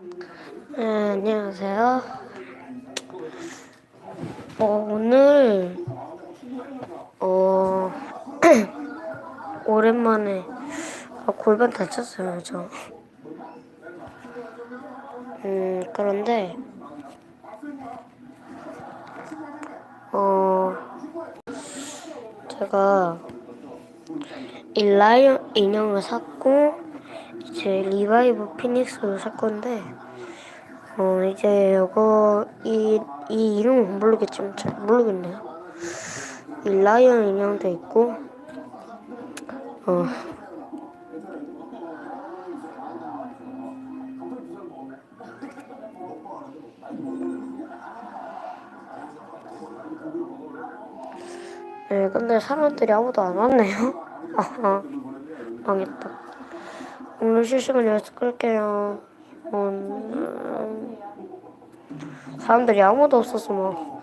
네, 안녕하세요. 어, 오늘, 어, 오랜만에 아, 골반 다쳤어요, 저. 음, 그런데, 어, 제가 이 라이언 인형을 샀고, 이 제 리바이브 피닉스를 살 건데, 어, 이제 이거, 이, 이 이름은 모르겠지만 잘 모르겠네요. 이 라이언 인형도 있고, 어, 네, 근데 사람들이 아무도 안 왔네요. 아하, 망했다. 오늘 실시간 연습 끌게요. 음, 사람들이 아무도 없어서 뭐.